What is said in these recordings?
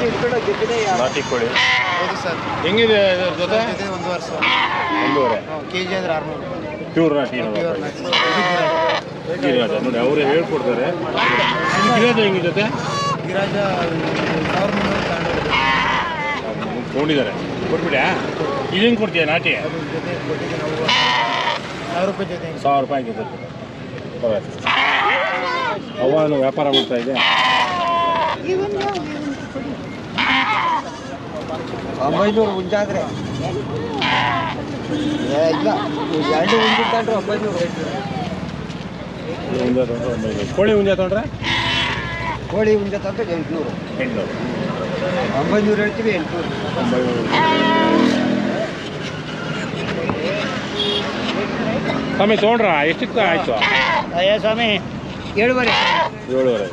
ನಾಟಿ ಕೋಳಿ ಹೌದು ಸರ್. ಹೆಂಗಿದೆ ಇದ್ರ ಜೊತೆ? ಇದೆ ಒಂದು ವರ್ಷ. ಒಂದೂವರೆ. ಕೆ ಜಿ ಅಂದ್ರೆ ಆರ್ನೂರು. ಪ್ಯೂರ್ ನಾಟಿ ಪ್ಯೂರ್ ಗಿರಿರಾಜ ನೋಡಿ ಅವರೇ ಹೇಳ್ಕೊಡ್ತಾರೆ. ಇದು ಗಿರಿರಾಜ ಹೆಂಗಿದೆ ಜೊತೆ? ಗಿರಾಜ ಸಾವಿರದ ಮುನ್ನೂರು ತಗೊಂಡಿರೋದು ತೊಗೊಂಡಿದ್ದಾರೆ. ಕೊಟ್ಬಿಡ್ಯಾ ಇದು ಕೊಡ್ತೀಯ ನಾಟಿ? ಅದ್ರ ಜೊತೆ ಕೊಟ್ಟಿಗೆ ನಾವು ಸಾವಿರ ರೂಪಾಯಿ ಜೊತೆ. ಹಿಂಗೆ ಸಾವಿರ ರೂಪಾಯಿ ಜೊತೆ. ಅವನು ವ್ಯಾಪಾರ ಮಾಡ್ತಾ ಇದೆ. ಒಂಬೈನೂರು ಮುಂಜಾದ್ರೆ ಇಲ್ಲ ಎರಡು ಮುಂಜಿ ತಗೊಂಡ್ರೆ ಒಂಬೈನೂರು ಹುಂಜ ತೊಗೊಂಡ್ರೆ ಒಂಬೈನೂರು ಕೋಳಿ ಉಂಜೆ ತೊಗೊಂಡ್ರೆ? ಕೋಳಿ ಉಂಜೆ ತಗೊಂಡ್ರೆ ಎಂಟುನೂರು. ಎಂಟುನೂರು. ಒಂಬೈನೂರು ಹೇಳ್ತೀವಿ ಎಂಟುನೂರು. ಒಂಬೈನೂರು ಸ್ವಾಮಿ ತೊಗೊಂಡ್ರ? ಎಷ್ಟಕ್ಕೆ ಆಯ್ತು? ಅಯ್ಯ ಸ್ವಾಮಿ ಏಳುವರೆ. ಏಳುವರೆ.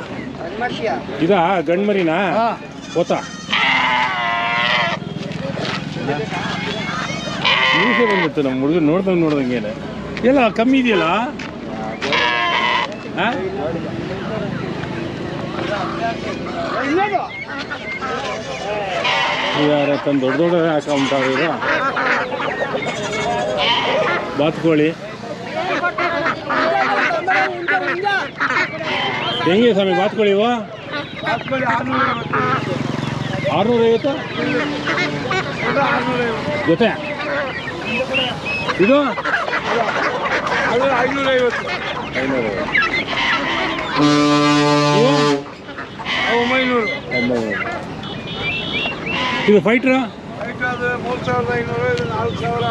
ಇದಾ ಗಂಡ್ಮರಿನಾ? ಓತಾ ಓತ? ನಮ್ಮ ಹುಡುಗ ನೋಡ್ದಂಗೆ ನೋಡ್ದಂಗೆ ಎಲ್ಲ ಕಮ್ಮಿ ಇದೆಯಲ್ಲ? ಯಾರ ತಂದು ದೊಡ್ಡ ದೊಡ್ಡ ಹಾಕೊಂಬಿಟ್ಟಾರ ಈಗ ಬಾತುಕೋಳಿ ಹೆಂಗೆ ಸ್ವಾಮಿ ಬಾತುಕೋಳಿ ಇವು? ಆರುನೂರ ಐವತ್ತು ಜೊತೆ? ಇದು? ಐನೂರ ಒಂಬೈನೂರು ಇದು ಫೈಟ್ರಾ ಮೂರು ಸಾವಿರದ ಐನೂರು. ಇದು ನಾಲ್ಕು ಸಾವಿರ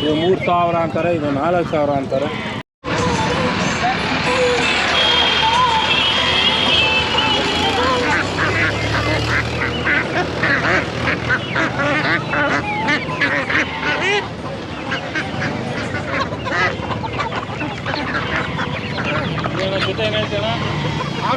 ಇದು ಮೂರು ಸಾವಿರ ಅಂತಾರೆ ಇದು ನಾಲ್ಕು ಸಾವಿರ ಅಂತಾರೆ.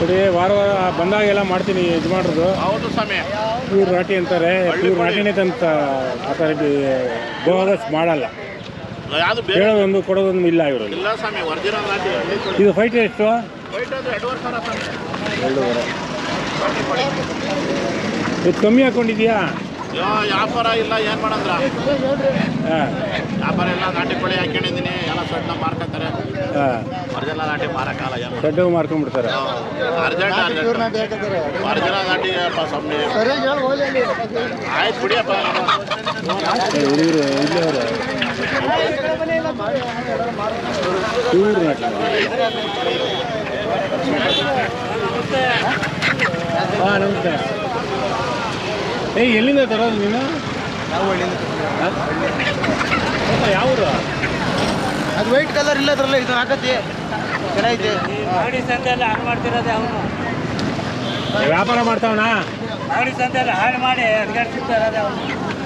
ಕೊಡಿ ವಾರ ವಾರ ಬಂದಾಗೆಲ್ಲ ಮಾಡ್ತೀನಿ ಯಜಮಾನ್ರದು. ಹೌದು ಸ್ವಾಮಿ. ರಾಟಿ ಅಂತಾರೆ ಪ್ಯೂರ್ ರಾಟಿನೇ ತಂತ ಆ ಥರ ಬೋಗಸ್ ಮಾಡಲ್ಲ. ಯಾವುದು ಬೇರೆ ಹೇಳೋದೊಂದು ಕೊಡೋದೊಂದು ಇಲ್ಲ ಇವರು ಇಲ್ಲ ಸ್ವಾಮಿ ಒರಿಜಿನಲ್ ನಾಟಿ ಇದು ಫೈಟ್ ಎಷ್ಟು? ವೈಟ್ ಎರಡೂವರೆ ಸಾವಿರ ಸ್ವಾಮಿ. ಎರಡೂವರೆ. ಇದು ಕಮ್ಮಿ ಹಾಕೊಂಡಿದ್ಯಾ? ವ್ಯಾಪಾರ ಇಲ್ಲ ಏನು ಮಾಡಂದ್ರ? ಹಾಂ. ವ್ಯಾಪಾರ ಎಲ್ಲ ನಾಟಿ ಕೋಳಿ ಹಾಕೊಂಡಿದ್ದೀನಿ ಎಲ್ಲ ಸಣ್ಣ ಮಾರ್ಕತ್ತಾರೆ ಹಾಂ. ಒರಿಜಿನಲ್ ನಾಟಿ ಮಾರಕ್ಕಾಗಲ್ಲ ಏನು? ದೊಡ್ಡ ಮಾರ್ಕೊಂಡ್ಬಿಡ್ತಾರೆ. ಅರ್ಜೆಂಟ್ ನಾಟಿ ಆಯ್ತು ಬಿಡಿಯಪ್ಪ ಹುಡುಗರು ಹಾಂ ನಮಸ್ತೆ. ಏಯ್ ಎಲ್ಲಿಂದ ತರೋದು ನೀನು? ನಾವು ಒಳ್ಳೆಯದು ಹಾಂ? ಸ್ವಲ್ಪ ಯಾವ ಊರು ಅದು ವೈಟ್ ಕಲರ್ ಇಲ್ಲ ಅದ್ರಲ್ಲ ಇದು ಹಾಕತ್ತಿ ಚೆನ್ನಾಗೈತೆ ಮಾಗಡಿ ಸಂತೆಯಲ್ಲಿ ಹಾಳು ಮಾಡ್ತಿರೋದೆ ಅವನು. ವ್ಯಾಪಾರ ಮಾಡ್ತಾವನಾ? ಮಾಗಡಿ ಸಂತೆಯಲ್ಲಿ ಹಾಳು ಮಾಡಿ ಅಡ್ಗಾಡ್ತಿರ್ತಾ ಇರೋದೆ ಅವನು.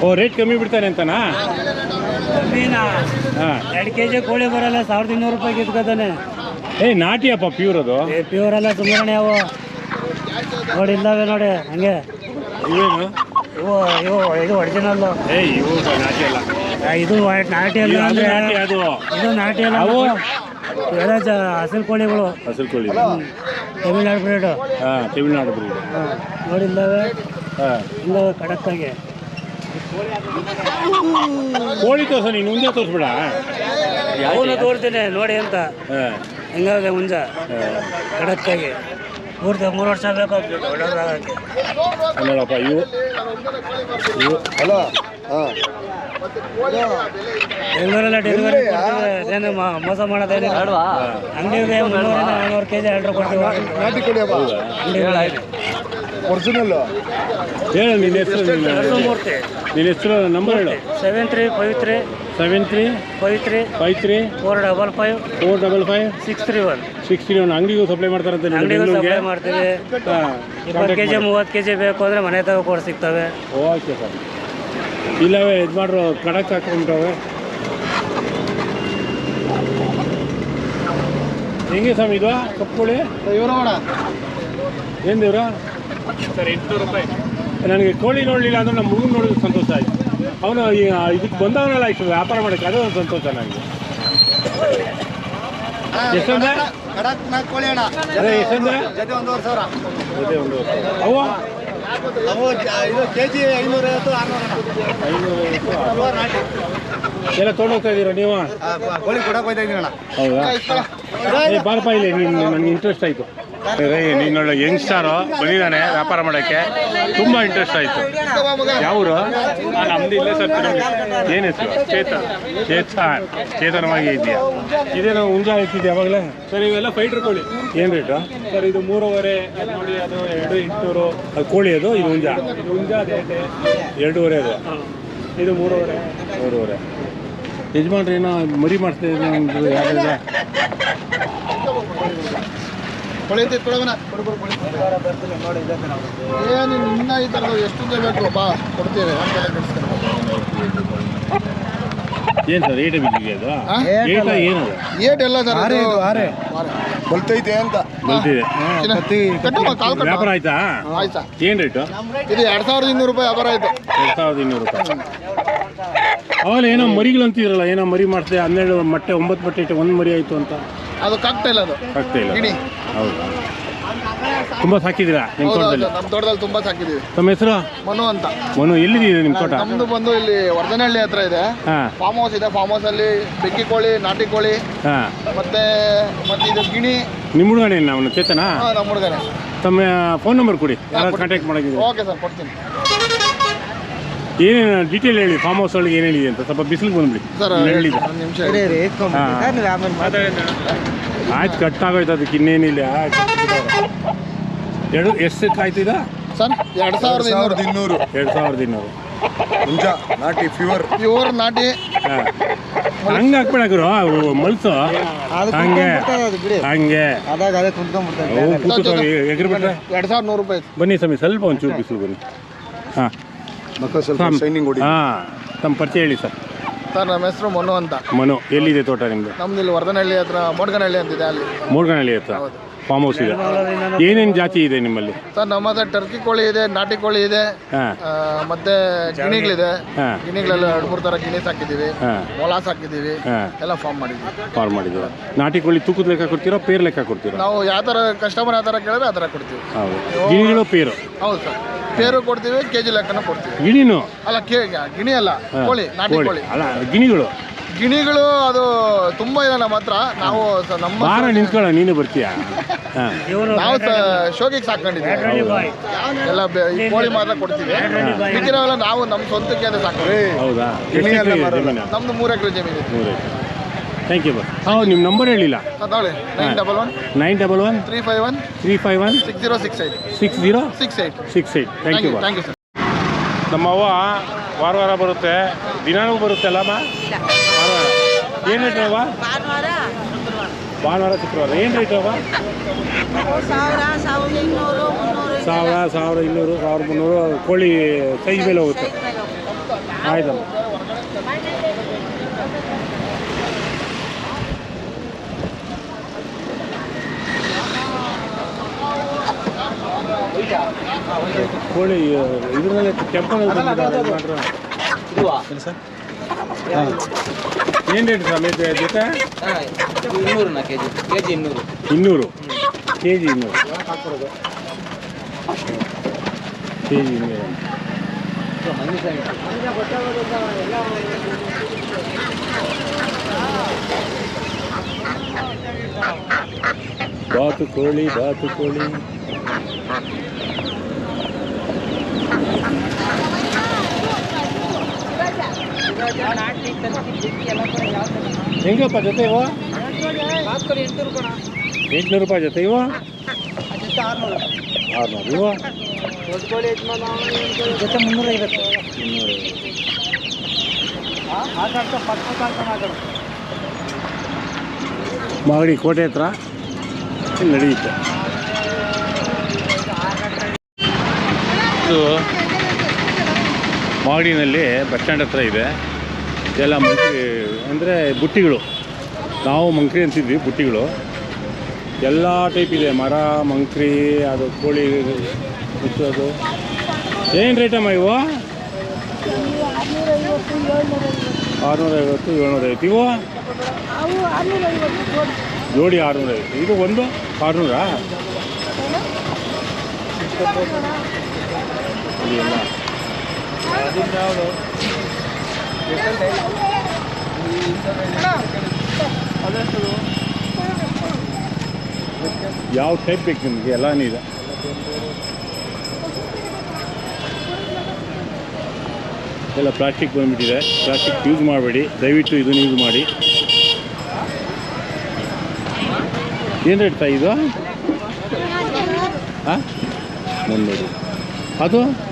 ಓ ರೇಟ್ ಕಮ್ಮಿ ಬಿಡ್ತಾನೆ ಅಂತನಾ? ಮೀನ ಹಾಂ. ಎರಡು ಕೆ ಜಿ ಕೋಳಿ ಬರಲ್ಲ ಸಾವಿರದ ಇನ್ನೂರು ರೂಪಾಯಿ ಕಿತ್ಕೋತಾನೆ ಏಯ್ ನಾಟಿಯಪ್ಪ ಪ್ಯೂರ್ ಅದು. ಏ ಪ್ಯೂರ್ ಅಲ್ಲ ಸುಮ್ಮನೆ ಅವು. ನೋಡಿ ಇಲ್ಲವೇ ನೋಡಿ ಹಂಗೆ. ಇವೇನು? ಇವು ಇವು ಇದು ಇವು ನಾಟಿ ಅಲ್ಲ. ಇದು ನಾಟಿ ಅಲ್ಲ ಇದು ಅಂದ್ರೆ ನಾಟಿ ಅದು. ಇದು ನಾಟಿ ಅಲ್ಲ ಅವು? ಎಲ್ಲ ಹಸಿರು ಕೋಳಿಗಳು. ಹಸಿರು ಕೋಳಿ. ತಮಿಳ್ನಾಡು ಬ್ರೀಡ್. ಹಾಂ ತಮಿಳ್ನಾಡು ಬ್ರೀಡ್. ನೋಡಿ ಇಲ್ಲವೇ ಹಾಂ. ಇಲ್ಲ ಕಡಕ್ಕಾಗಿ. ಕೋಳಿ ತೋರ್ಸ ನೀನು ಮುಂದೆ ತೋರಿಸ್ಬೇಡ. ಅವನು ತೋರ್ತೀನಿ ನೋಡಿ ಅಂತ. ಹಾಂ. ಹಿಂಗಾಗ ಮುಂಜ. ಹಾಂ. ಕಡಕ್ಕಾಗಿ. ಪೂರ್ತಿ ಮೂರು ವರ್ಷ ಬೇಕಾಗ್ತದೆ ದೊಡ್ಡದಾಗಕ್ಕೆ ನೋಡಪ್ಪ ಇವು ಇವು ಹಲೋ ಹಾಂ. ಬೆಂಗಳೂರೆಲ್ಲ ಡೆಲಿವರಿ ಏನು ಮಾಡೋದೇನು ಮೋಸ ಮಾಡೋದೇನಿಲ್ಲ ಅಂಗಡಿಗೆ ಮುನ್ನೂರಿಂದ ನಾನ್ನೂರು ಕೆ ಜಿ ಆರ್ಡ್ರ್ ಕೊಡ್ತೀವಿ. ನಾಟಿ ಕೊಡಿ ಒರಿಜಿನಲ್ಲು ಹೇಳು ನಿನ್ನ ಹೆಸರು ನಿನ್ನ ಹೆಸರು. ನಂಬರ್ ಹೇಳು. Seven three five three seven three five three five three four double five four double five six three one. Six three one. ಅಂಗಡಿಗೂ supply ಮಾಡ್ತಾರಂತೆ ಅಂಗಡಿಗೂ ಇಪ್ಪತ್ತು ಕೆ ಜಿ ಮೂವತ್ತು ಕೆ ಜಿ ಬೇಕು ಅಂದರೆ ಮನೆ ತಗೋ ಕೂಡ ಸಿಗ್ತವೆ. Okay sir. ಇಲ್ಲವೇ ಇದು ಮಾಡ್ರು ಕಡಕ್ ಹಾಕೊಂಡ್ರವೆ ಹೆಂಗೆ ಸಮ ಇದು? ಕಪ್ಪುಳಿ ಇವರವಣ ಏನು ದೇವ್ರ? ಸರ್ ಎಂಟುನೂರು ರೂಪಾಯಿ. ನನಗೆ ಕೋಳಿ ನೋಡಲಿಲ್ಲ ಅಂದ್ರೆ ನಮ್ಮ ಮುಗಿ ನೋಡೋದು ಸಂತೋಷ ಆಯಿತು. ಅವನು ಇದಕ್ಕೆ ಬಂದವನಲ್ಲ ಇಷ್ಟು ವ್ಯಾಪಾರ ಮಾಡೋಕ್ಕೆ ಅದೇ ಒಂದು ಸಂತೋಷ ನನಗೆ. ಎಷ್ಟಂದ್ರೆ ಎಷ್ಟಂದ್ರೆ ಜೊತೆ ಒಂದೂವರೆ ಸಾವಿರ ಅವು ಎಲ್ಲ ತೊಗೊಂಡೋಗ್ತಾ ಇದ್ದೀರಾ ನೀವು? ಹೌದಾ? ಬಾರಪ್ಪ ಇಲ್ಲಿ ನೀನು ನನಗೆ ಇಂಟ್ರೆಸ್ಟ್ ಆಯಿತು. ಯಂಗ್ಸ್ಟಾರು ಬಂದಿದ್ದಾನೆ ವ್ಯಾಪಾರ ಮಾಡೋಕ್ಕೆ. ತುಂಬಾ ಇಂಟ್ರೆಸ್ಟ್ ಆಯಿತು. ಯಾವ್ರು? ನಮ್ದು ಇಲ್ಲೇ ಸರ್ ಏನು ಹೆಸರು? ಚೇತನ್. ಚೇತನ್. ಚೇತನವಾಗಿ ಇದೆಯಾ ಇದೇನೋ ಹುಂಜ ಇರ್ತಿದ್ದೆ ಯಾವಾಗಲೇ. ಸರ್ ಇವೆಲ್ಲ ಫೈಟ್ರ್ ಕೋಳಿ. ಏನ್ ರೇಟು ಸರ್ ಇದು ಮೂರುವರೆ ಅದು ನೋಡಿ ಅದು ಎರಡು ಎಂಟುನೂರು. ಅದು ಕೋಳಿ ಅದು ಇದು ಹುಂಜ ಎರಡೂವರೆ ಅದು ಇದು ಮೂರುವರೆ. ಮೂರುವರೆ. ಯಜಮಾನ್ರಿ ಏನೋ ಮರಿ ಮಾಡ್ತಾ ಇದ್ದಾರೆ ಯಾವ್ದು ಕೋಳಿ ಐತೆ ಕೊಡೋಣ ಏನು ಇನ್ನ ಈ ಥರದ್ದು ಎಷ್ಟು ಬೇಕು? ಬಾ ಕೊಡ್ತೀವಿ. ಏನು ಸರ್ ಏಟ ಬಿದ್ದಿದೆ ಅದು? ಏಟ ಏನು ಏಟ್ ಎಲ್ಲ ಸರ್ ಬಲ್ತೈತೆ ಅಂತ. ಬಲ್ತಿದೆ ವ್ಯಾಪಾರ ಆಯ್ತಾ? ಆಯ್ತಾ ಏನು ರೇಟು? ಇದು ಎರಡು ಸಾವಿರದ ಇನ್ನೂರು ರೂಪಾಯಿ ವ್ಯಾಪಾರ ಆಯ್ತು. ಎರಡು ಸಾವಿರದ ಇನ್ನೂರು ರೂಪಾಯಿ. ಅವಾಗ ಏನೋ ಮರಿಗಳು ಅಂತಿದ್ರಲ್ಲ ಏನೋ ಮರಿ ಮಾಡ್ತೆ ಹನ್ನೆರಡು ಮೊಟ್ಟೆ ಒಂಬತ್ತು ಮೊಟ್ಟೆ ಇಟ್ಟು ಒಂದು ಮರಿ ಆಯಿತು ಅಂತ. ಅದು ಕಾಕ್ತಾ ಇಲ್ಲ ಅದು. ಆಗ್ತಾ ಇಲ್ಲ ಗಿಣಿ. ಹೌದು. ತುಂಬ ಸಾಕಿದ್ದೀರಾ ನಿಮ್ಮ ತೋಟದಲ್ಲಿ? ನಮ್ಮ ತೋಟದಲ್ಲಿ ತುಂಬಾ ಸಾಕಿದೀವಿ ತಮ್ಮ ಹೆಸರು? ಮನು ಅಂತ. ಮನು ಎಲ್ಲಿದೆ ನಿಮ್ಮ ತೋಟ? ನಮ್ದು ಬಂದು ಇಲ್ಲಿ ವರ್ಧನಹಳ್ಳಿ ಹತ್ರ ಇದೆ. ಹಾಂ. ಫಾರ್ಮ್ ಹೌಸ್ ಇದೆ ಫಾರ್ಮ್ ಹೌಸ್ ಅಲ್ಲಿ ಬೆಂಕಿ ಕೋಳಿ ನಾಟಿ ಕೋಳಿ ಹಾಂ. ಮತ್ತೆ ಮತ್ತೆ ಇದು ಗಿಣಿ. ನಿಮ್ಮ ಹುಡುಗನೇ ಅವನು ಚೇತನ? ಹಾ, ನಮ್ಮ ಹುಡುಗನೇ. ತಮ್ಮ ಫೋನ್ ನಂಬರ್ ಕೊಡಿ. ಯಾರು ಕಾಂಟ್ಯಾಕ್ಟ್ ಮಾಡೋಕ್ಕಿದೆ ಓಕೆ ಸರ್ ಕೊಡ್ತೀನಿ. ಏನೇನು ಡೀಟೇಲ್ ಹೇಳಿ ಫಾರ್ಮ್ ಹೌಸ್ ಒಳಗೆ ಏನೇನಿದೆ ಅಂತ? ಸ್ವಲ್ಪ ಬಿಸಿಲಿಗೆ ಬಂದ್ಬಿಡಿ. ಸರ್ ಹೇಳಿ ಒಂದು ನಿಮಿಷ ಆಯ್ತು ಕಟ್ ಆಗೋಯ್ತು ಅದಕ್ಕೆ ಇನ್ನೇನಿಲ್ಲ. ಆಯ್ತು. ಎರಡು ಎಷ್ಟು ಆಯ್ತು ಇದು ಸರ್ ಎರಡು ಸಾವಿರದ ಇನ್ನೂರು. ಇನ್ನೂರು. ಎರಡು ಸಾವಿರದ ಇನ್ನೂರು. ಹುಂಜ ನಾಟಿ ಫ್ಯೂರ್ ಪ್ಯೂರ್ ನಾಟಿ. ಹಾಂ. ಹಂಗೆ ಹಾಕ್ಬೇಡಾಗ್ರು ಮಲ್ಸು. ಹಂಗೆ. ಹಂಗೆ. ಅದಾಗ ಅದೇ ಕುಂತ್ಕೊಂಡ್ಬಿಡ್ತಾರೆ ಅವು ಎರಡು ಸಾವಿರದ ನೂರು ರೂಪಾಯಿ ಬನ್ನಿ ಸ್ವಾಮಿ ಸ್ವಲ್ಪ ಒಂಚೂರು ಬಿಸಿಲು ಬನ್ನಿ. ಹಾಂ. ಮಕ್ಕ ಸ್ವಲ್ಪ ಶೈನಿಂಗ್ ಹೊಡಿ. ಹಾಂ ತಮ್ಮ ಪರಿಚಯ ಹೇಳಿ ಸರ್. ಸರ್ ನಮ್ಮ ಹೆಸರು ಮನು ಅಂತ. ಮನು ಎಲ್ಲಿದೆ ತೋಟ ನಿಮ್ಮದು ನಮ್ದು? ಇಲ್ಲಿ ವರ್ಧನಹಳ್ಳಿ ಹತ್ರ ಮೋಡ್ಗನಹಳ್ಳಿ ಅಂತಿದೆ ಅಲ್ಲಿ. ಮೂರ್ಗನಹಳ್ಳಿ ಹತ್ರ. ಫಾರ್ಮ್ ಹೌಸ್ ಇದೆ. ಏನೇನು ಜಾತಿ ಇದೆ ನಿಮ್ಮಲ್ಲಿ? ಸರ್ ನಮ್ಮ ಹತ್ರ ಟರ್ಕಿ ಕೋಳಿ ಇದೆ ನಾಟಿ ಕೋಳಿ ಇದೆ ಆ, ಮತ್ತೆ ಗಿಣಿಗಳಿದೆ. ಹಾಂ. ಗಿಣಿಗಳೆಲ್ಲ ಎರಡು ಮೂರು ತರ ಗಿಣಿ ಸಾಕಿದೀವಿ ಹಾಂ. ಮೊಲ ಸಾಕಿದ್ದೀವಿ ಹಾಂ. ಎಲ್ಲ ಫಾರ್ಮ್ ಮಾಡಿದ್ದೀವಿ. ಫಾರ್ಮ್ ಮಾಡಿದ್ದೀರಾ? ನಾಟಿ ಕೋಳಿ ತೂಕದ ಲೆಕ್ಕ ಕೊಡ್ತೀರಾ ಪೇರ್ ಲೆಕ್ಕ ಕೊಡ್ತೀರಾ? ನಾವು ಯಾವ ತರ ಕಸ್ಟಮರ್ ಯಾವ ತರ ಕೇಳಿದ್ರೆ ಆ ತರ ಕೊಡ್ತೀವಿ. ಹೌದು. ಗಿಣಿಗಳು ಪೇರು? ಹೌದು ಸರ್. ಪೇರು ಕೊಡ್ತೀವಿ ಕೆ ಜಿ ಲೆಕ್ಕನ ಕೊಡ್ತೀವಿ. ಗಿಣಿನು? ಅಲ್ಲ ಕೇ ಗಿಣಿ ಅಲ್ಲ ಕೋಳಿ ನಾಟಿ ಕೋಳಿ. ಅಲ್ಲ ಗಿಣಿಗಳು? ಗಿಣಿಗಳು ಅದು ತುಂಬಾ ಇದೆ ನಮ್ಮ ಹತ್ರ. ನಾವು ಸ- ನಮ್ಮ ಬಾರ ನಿಂತ್ಕೊಳ್ಳ ನೀನು ಬರ್ತೀಯಾ? ಹಾಂ. ನಾವು ಶೋಕಿಗೆ ಸಾಕೊಂಡಿದ್ದೀವಿ ಎಲ್ಲ ಬೆ- ಈ ಕೋಳಿ ಮಾತ್ರ ಕೊಡ್ತೀವಿ ಮಿಕ್ಕಿರೋವೆಲ್ಲ ನಾವು ನಮ್ಮ ಸ್ವಂತಕ್ಕೆ ಅಂತ ಸಾಕ್ತೀವಿ. ಹೌದಾ? ಕಿಣಿ ಎಕರೆ ಇದೆ ನಮ್ದು ಮೂರು ಎಕರೆ ಜಮೀನು ಇದೆ. ಮೂರು ಎಕರೆ. ಥ್ಯಾಂಕ್ ಯು ಸರ್ ಹೌದು ನಿಮ್ಮ ನಂಬರ್ ಹೇಳಿಲ್ಲ? ತಗೊಳ್ಳಿ nine double one nine double one three five one three five one six zero six eight. Six zero six eight. Six eight thank you thank you sir ನಮ್ಮ ಅವ್ವ ವಾರ ವಾರ ಬರುತ್ತೆ. ದಿನಾನೂ ಬರುತ್ತೆ ಅಲ್ಲಮ್ಮ ವಾರ ವಾರ ಏನು ರೇಟ್ ಅವ್ವ ಭಾನುವಾರ ಶುಕ್ರವಾರ. ಏನು ರೇಟ್ ಅವ? ಸಾವಿರ ಸಾವಿರದ ಇನ್ನೂರು ಮುನ್ನೂರು. ಸಾವಿರ ಇನ್ನೂರು ಸಾವಿರ ಮುನ್ನೂರು. ಕೋಳಿ ಸೈಜ್ ಮೇಲೆ ಹೋಗುತ್ತೆ. ಆಯ್ತಮ್ಮ. ಕೋಳಿ ಇದ್ರಲ್ಲಿ ಟೆಂಪಲ್ ಏನು ರೇಟ್ ಸಮೇತ ಜೊತೆ ಇನ್ನೂರು ಕೆ ಜಿ ಕೆ ಜಿ ಇನ್ನೂರು ಇನ್ನೂರು ಕೆ ಜಿ ಇನ್ನೂರು ಕೆ ಜಿ ಇನ್ನೂರು ಬಾತು ಕೋಳಿ ಬಾತು ಕೋಳಿ ಹೆಂಗಪ್ಪ ಜೊತೆ ಇವ? ಎಂಟುನೂರು ರೂಪಾಯಿ ಜೊತೆ ಇವ? ಆರುನೂರು. ಇವ? ಜೊತೆ ಮುನ್ನೂರ ಐವತ್ತು. ಮಾಗಡಿ ಕೋಟೆ ಹತ್ರ ಇಲ್ಲಿ ನಡೆಯುತ್ತೆ. ಇದು ಮಾಗಡಿನಲ್ಲಿ ಬಸ್ ಸ್ಟ್ಯಾಂಡ್ ಹತ್ರ ಇದೆ. ಇದೆಲ್ಲ ಮಂಕ್ರಿ ಅಂದರೆ ಬುಟ್ಟಿಗಳು. ನಾವು ಮಂಕ್ರಿ ಅಂತಿದ್ವಿ, ಬುಟ್ಟಿಗಳು. ಎಲ್ಲ ಟೈಪ್ ಇದೆ, ಮರ, ಮಂಕ್ರಿ, ಅದು ಕೋಳಿ ಮುಚ್ಚೋದು ಏನು ರೇಟಮ್ಮ ಇವು? ಆರುನೂರೈವತ್ತು, ಏಳ್ನೂರೈವತ್ತು. ಇವು? ಜೋಡಿ ಆರುನೂರೈವತ್ತು. ಇದು ಒಂದು? ಆರುನೂರಾ? ಯಾವ ಟೈಪ್ ಬೇಕು ನಿಮಗೆ? ಎಲ್ಲ ಇದೆ ಎಲ್ಲ ಪ್ಲಾಸ್ಟಿಕ್ ಬಂದ್ಬಿಟ್ಟಿದೆ. ಪ್ಲಾಸ್ಟಿಕ್ ಯೂಸ್ ಮಾಡಬೇಡಿ. ದಯವಿಟ್ಟು ಇದನ್ನು ಯೂಸ್ ಮಾಡಿ. ಏನು ರೇಟ್ ಸಾ ಇದು? ಹಾಂ? ಮುನ್ನೂರು. ಅದು?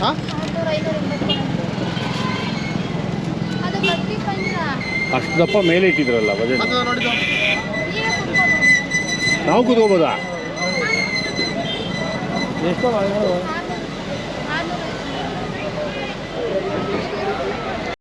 ಹಾ? ಅಷ್ಟು ದಪ್ಪ ಮೇಲೆ ಇಟ್ಟಿದ್ರಲ್ಲ ಬಜೆಟ್ ನಾವು ಕೂತ್ಕೋಬೋದಾ? ಎಷ್ಟು